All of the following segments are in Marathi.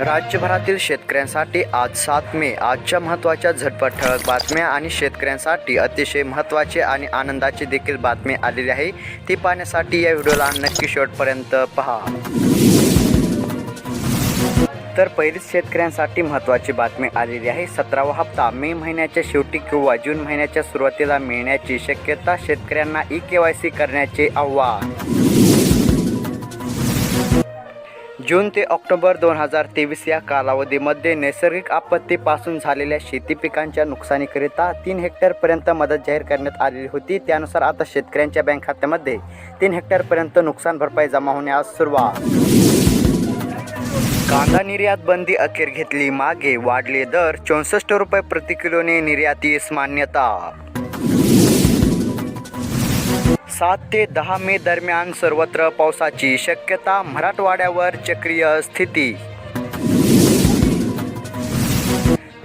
राज्यभरातील शेतकऱ्यांसाठी आज सात मे. आजच्या महत्त्वाच्या झटपट ठळक बातम्या आणि शेतकऱ्यांसाठी अतिशय महत्त्वाचे आणि आनंदाची देखील बातमी आलेली आहे. ती पाहण्यासाठी या व्हिडिओला नक्की शेवटपर्यंत पहा. तर पहिलीच शेतकऱ्यांसाठी महत्त्वाची बातमी आलेली आहे. सतरावा हप्ता. मे महिन्याच्या शेवटी किंवा जून महिन्याच्या सुरुवातीला मिळण्याची शक्यता शेतकऱ्यांना ई के वाय सी करण्याचे आव्हान. जून ते ऑक्टोबर दोन हजार तेवीस या कालावधीमध्ये नैसर्गिक आपत्तीपासून झालेल्या शेती पिकांच्या नुकसानीकरिता तीन हेक्टरपर्यंत मदत जाहीर करण्यात आलेली होती. त्यानुसार आता शेतकऱ्यांच्या बँक खात्यामध्ये तीन हेक्टरपर्यंत नुकसान भरपाई जमा होण्यास सुरुवात. कांदा निर्यात बंदी अखेर घेतली. मागे वाढले दर चौसष्ट रुपये प्रति किलोने निर्यातीस मान्यता सात ते दहा मे दरम्यान सर्वत्र पावसाची शक्यता मराठवाड्यावर चक्रीय स्थिती.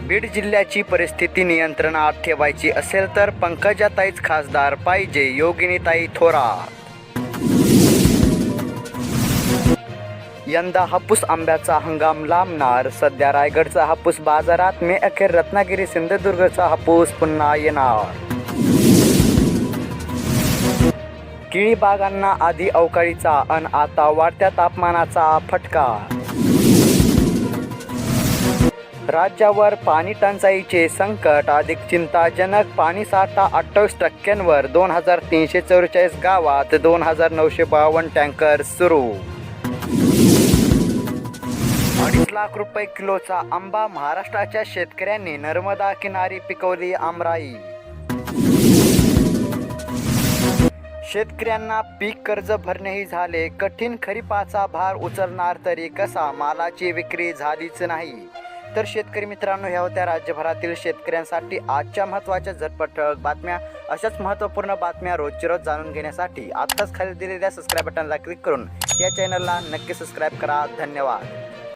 बीड जिल्ह्याची परिस्थिती नियंत्रणात ठेवायची असेल तर पंकजाताईच खासदार पाहिजे योगिनीताई थोरात. यंदा हापूस आंब्याचा हंगाम लांबणार. सध्या रायगडचा हापूस बाजारात मे अखेर रत्नागिरी सिंधुदुर्गचा हापूस पुन्हा येणार. केळीबागांना आधी अवकाळीचा अन आता वाढत्या तापमानाचा फटका. राज्यावर पाणी टंचाईचे संकट अधिक चिंताजनक. पाणीसाठा अठ्ठावीस टक्क्यांवर दोन हजार तीनशे चौवेचाळीस गावात दोन हजार नऊशे बावन्न टँकर सुरू. अडीच लाख रुपये किलोचा आंबा महाराष्ट्राच्या शेतकऱ्यांनी नर्मदा किनारी पिकवली आमराई. शेतकऱ्यांना पीक कर्ज भरणेही झाले. कठीण खरीपाचा भार उचलणार तरी कसा? मालाची विक्री झालीच नाही. तर शेतकरी मित्रांनो ह्या होत्या राज्यभरातील शेतकऱ्यांसाठी आजच्या महत्त्वाच्या झटपट ठळक बातम्या. अशाच महत्त्वपूर्ण बातम्या रोजची रोज जाणून घेण्यासाठी आत्ताच खाली दिलेल्या सबस्क्राईब बटनला क्लिक करून या चॅनलला नक्की सबस्क्राईब करा. धन्यवाद.